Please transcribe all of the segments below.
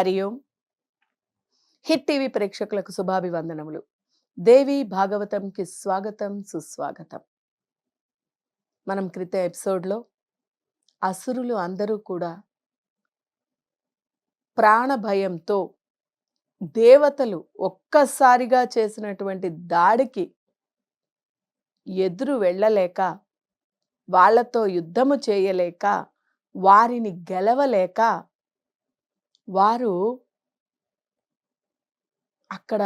హరి ఓం. Hit TV ప్రేక్షకులకు శుభాభివందనములు. దేవి భాగవతంకి స్వాగతం సుస్వాగతం. మనం క్రిత ఎపిసోడ్లో అసురులు అందరూ కూడా ప్రాణభయంతో దేవతలు ఒక్కసారిగా చేసినటువంటి దాడికి ఎదురు వెళ్ళలేక వాళ్ళతో యుద్ధము చేయలేక వారిని గెలవలేక వారు అక్కడ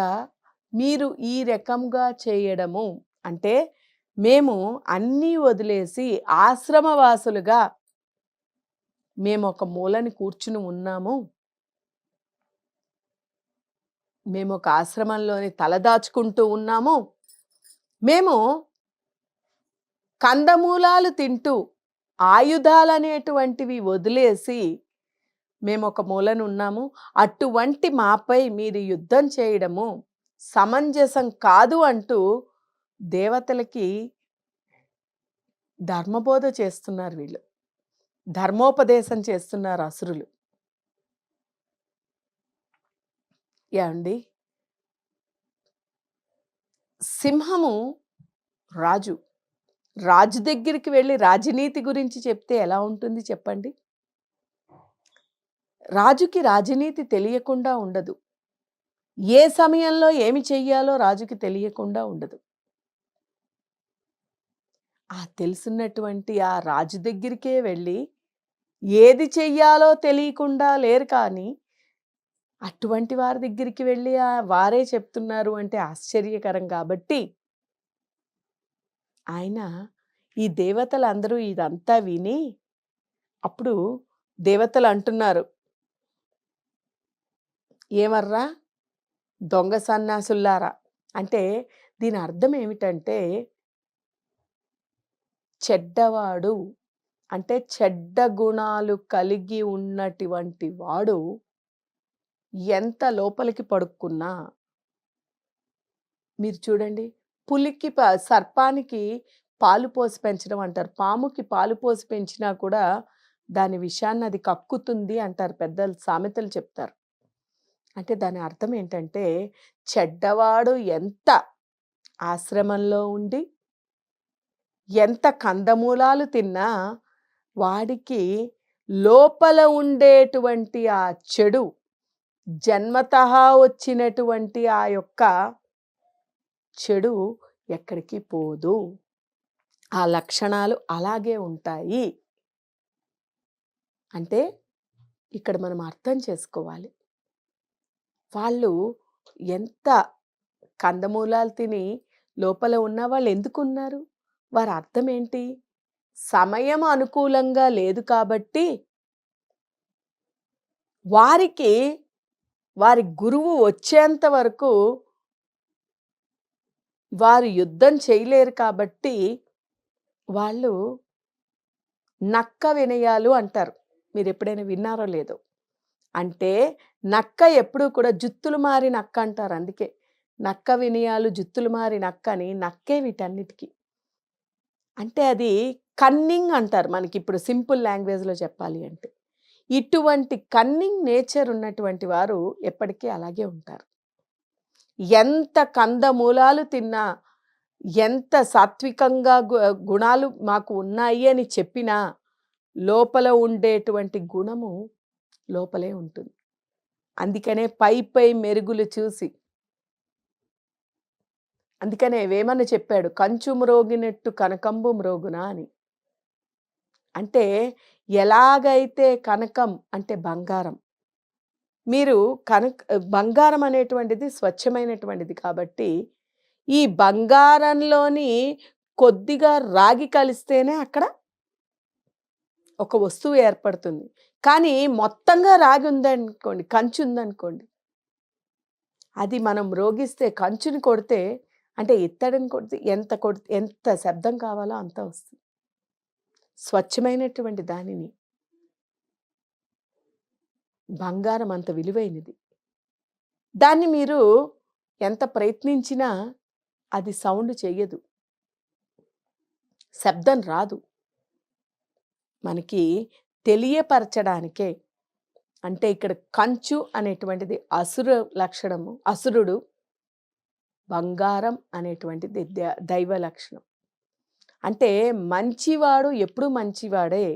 మీరు ఈ రకంగా చేయడము అంటే మేము అన్నీ వదిలేసి ఆశ్రమవాసులుగా మేము ఒక మూలని కూర్చుని ఉన్నాము. మేము ఒక ఆశ్రమంలోని తలదాచుకుంటూ ఉన్నాము. మేము కందమూలాలు తింటూ ఆయుధాలనేటువంటివి వదిలేసి మేము ఒక మూలన ఉన్నాము అటువంటి మాపై మీరు యుద్ధం చేయడము సమంజసం కాదు అంటూ దేవతలకి ధర్మబోధ చేస్తున్నారు వీళ్ళు. ధర్మోపదేశం చేస్తున్నారు అసురులు. ఏమండి? సింహము రాజు. రాజు దగ్గరికి వెళ్ళి రాజనీతి గురించి చెప్తే ఎలా ఉంటుంది చెప్పండి? రాజుకి రాజనీతి తెలియకుండా ఉండదు. ఏ సమయంలో ఏమి చెయ్యాలో రాజుకి తెలియకుండా ఉండదు. ఆ తెలుసున్నటువంటి ఆ రాజు దగ్గరికే వెళ్ళి ఏది చెయ్యాలో తెలియకుండా లేరు కానీ అటువంటి వారి దగ్గరికి వెళ్ళి ఆ వారే చెప్తున్నారు అంటే ఆశ్చర్యకరం కాబట్టి ఆయన ఈ దేవతలందరూ ఇదంతా విని అప్పుడు దేవతలు అంటున్నారు ఏమర్రా? దొంగ సన్యాసుల్లారా అంటే దీని అర్థం ఏమిటంటే చెడ్డవాడు అంటే చెడ్డ గుణాలు కలిగి ఉన్నటువంటి వాడు ఎంత లోపలికి పడుక్కున్నా మీరు చూడండి పులికి ప- సర్పానికి పాలు పోసి పెంచడం అంటారు. పాముకి పాలు పోసి పెంచినా కూడా దాని విషయాన్ని అది కక్కుతుంది అంటారు పెద్దలు సామెతలు చెప్తారు. అంటే దాని అర్థం ఏంటంటే చెడ్డవాడు ఎంత ఆశ్రమంలో ఉండి ఎంత కందమూలాలు తిన్నా వాడికి లోపల ఉండేటువంటి ఆ చెడు జన్మతహా వచ్చినటువంటి ఆ యొక్క చెడు ఎక్కడికి పోదు. ఆ లక్షణాలు అలాగే ఉంటాయి. అంటే ఇక్కడ మనం అర్థం చేసుకోవాలి. వాళ్ళు ఎంత కందమూలాలు తిని లోపల ఉన్న వాళ్ళు ఎందుకు ఉన్నారు వారి అర్థం ఏంటి? సమయం అనుకూలంగా లేదు కాబట్టి వారికి వారి గురువు వచ్చేంత వరకు వారు యుద్ధం చేయలేరు కాబట్టి వాళ్ళు నక్క వినయాలు అంటారు. మీరు ఎప్పుడైనా విన్నారో లేదో? అంటే నక్క ఎప్పుడూ కూడా జుత్తులు మారి నక్క అంటారు అందుకే. నక్క వినయాలు జుత్తులు మారి నక్క అని నక్కే వీటన్నిటికీ. అంటే అది కన్నింగ్ అంటారు మనకి ఇప్పుడు సింపుల్ లాంగ్వేజ్లో చెప్పాలి అంటే. ఇటువంటి కన్నింగ్ నేచర్ ఉన్నటువంటి వారు ఎప్పటికీ అలాగే ఉంటారు. ఎంత కందమూలాలు తిన్నా ఎంత సాత్వికంగా గుణాలు మాకు ఉన్నాయి అని చెప్పినా లోపల ఉండేటువంటి గుణము లోపలే ఉంటుంది. అందుకనే పై పై మెరుగులు చూసి అందుకనే వేమన చెప్పాడు కంచు మ్రోగినట్టు కనకంబు మ్రోగునా అని. అంటే ఎలాగైతే కనకం అంటే బంగారం మీరు కనక బంగారం అనేటువంటిది స్వచ్ఛమైనటువంటిది కాబట్టి ఈ బంగారంలోని కొద్దిగా రాగి కలిస్తేనే అక్కడ ఒక వస్తువు ఏర్పడుతుంది. కానీ మొత్తంగా రాగి ఉందనుకోండి కంచు ఉందనుకోండి అది మనం రోగిస్తే కంచుని కొడితే అంటే ఇత్తడిని కొడితే ఎంత కొడితే ఎంత శబ్దం కావాలో అంత వస్తుంది. స్వచ్ఛమైనటువంటి దానిని. బంగారం అంత విలువైనది. దాన్ని మీరు ఎంత ప్రయత్నించినా అది సౌండ్ చేయదు శబ్దం రాదు. మనకి తెలియపరచడానికే. అంటే ఇక్కడ కంచు అనేటువంటిది అసుర లక్షణము అసురుడు. బంగారం అనేటువంటిది దైవ లక్షణం. అంటే మంచివాడు ఎప్పుడు మంచివాడే?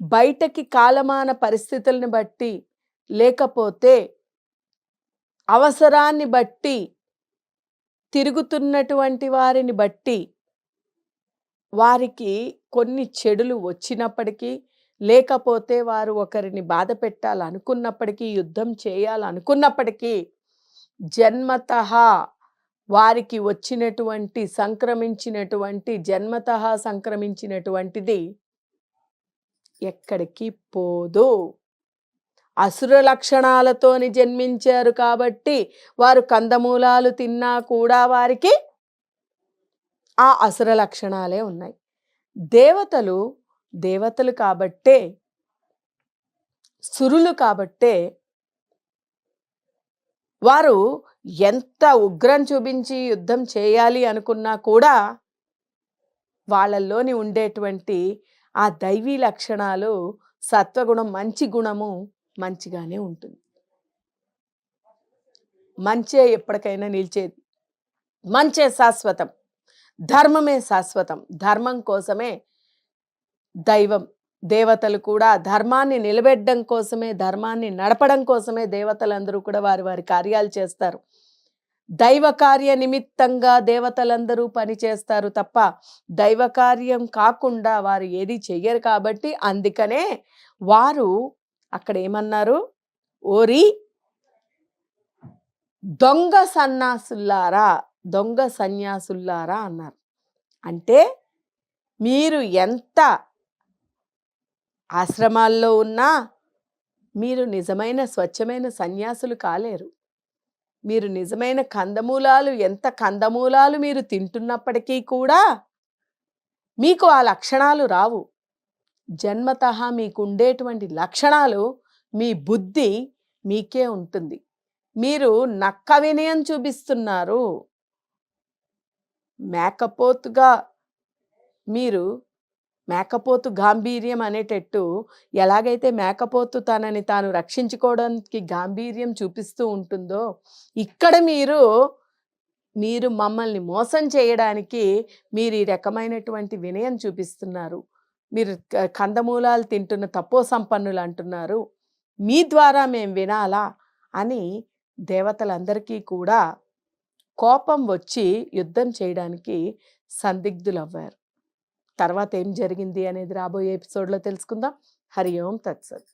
బయటకి కాలమాన పరిస్థితులను బట్టి లేకపోతే అవసరాన్ని బట్టి తిరుగుతున్నటువంటి వారిని బట్టి వారికి కొన్ని చెడులు వచ్చినప్పటికీ లేకపోతే వారు ఒకరిని బాధ పెట్టాలనుకున్నప్పటికీ యుద్ధం చేయాలనుకున్నప్పటికీ జన్మత వారికి వచ్చినటువంటి సంక్రమించినటువంటి జన్మత సంక్రమించినటువంటిది ఎక్కడికి పోదు. అసుర లక్షణాలతోని జన్మించారు కాబట్టి వారు కందమూలాలు తిన్నా కూడా వారికి ఆ అసుర లక్షణాలే ఉన్నాయి. దేవతలు దేవతలు కాబట్టే సురులు కాబట్టే వారు ఎంత ఉగ్రం చూపించి యుద్ధం చేయాలి అనుకున్నా కూడా వాళ్ళల్లోని ఉండేటువంటి ఆ దైవీ లక్షణాలు సత్వగుణం మంచి గుణము మంచిగానే ఉంటుంది. మంచే ఎప్పటికైనా నిలిచేది మంచే శాశ్వతం. ధర్మమే శాశ్వతం. ధర్మం కోసమే దైవం. దేవతలు కూడా ధర్మాన్ని నిలబెట్టడం కోసమే ధర్మాన్ని నడపడం కోసమే దేవతలందరూ కూడా వారి వారి కార్యాలు చేస్తారు. దైవ కార్య నిమిత్తంగా దేవతలందరూ పని చేస్తారు తప్ప దైవ కార్యం కాకుండా వారు ఏది చెయ్యరు కాబట్టి అందుకనే వారు అక్కడ ఏమన్నారు? ఓరి దొంగ సన్నాసుల్లారా దొంగ సన్యాసుల్లారా అన్నారు. అంటే మీరు ఎంత ఆశ్రమాల్లో ఉన్నా మీరు నిజమైన స్వచ్ఛమైన సన్యాసులు కాలేరు. మీరు నిజమైన కందమూలాలు ఎంత కందమూలాలు మీరు తింటున్నప్పటికీ కూడా మీకు ఆ లక్షణాలు రావు. జన్మత మీకు ఉండేటువంటి లక్షణాలు మీ బుద్ధి మీకే ఉంటుంది. మీరు నక్క వినయం చూపిస్తున్నారు. మేకపోతుగా మీరు మేకపోతు గాంభీర్యం అనేటట్టు ఎలాగైతే మేకపోతు తనని తాను రక్షించుకోవడానికి గాంభీర్యం చూపిస్తూ ఉంటుందో ఇక్కడ మీరు మీరు మమ్మల్ని మోసం చేయడానికి మీరు ఈ రకమైనటువంటి వినయం చూపిస్తున్నారు. మీరు కందమూలాలు తింటున్న తపో సంపన్నులు అంటున్నారు. మీ ద్వారా మేము వినాలా అని దేవతలందరికీ కూడా కోపం వచ్చి యుద్ధం చేయడానికి సందిగ్ధులవ్వారు. తర్వాత ఏం జరిగింది అనేది రాబోయే ఎపిసోడ్లో తెలుసుకుందాం. హరి ఓం తత్సత్.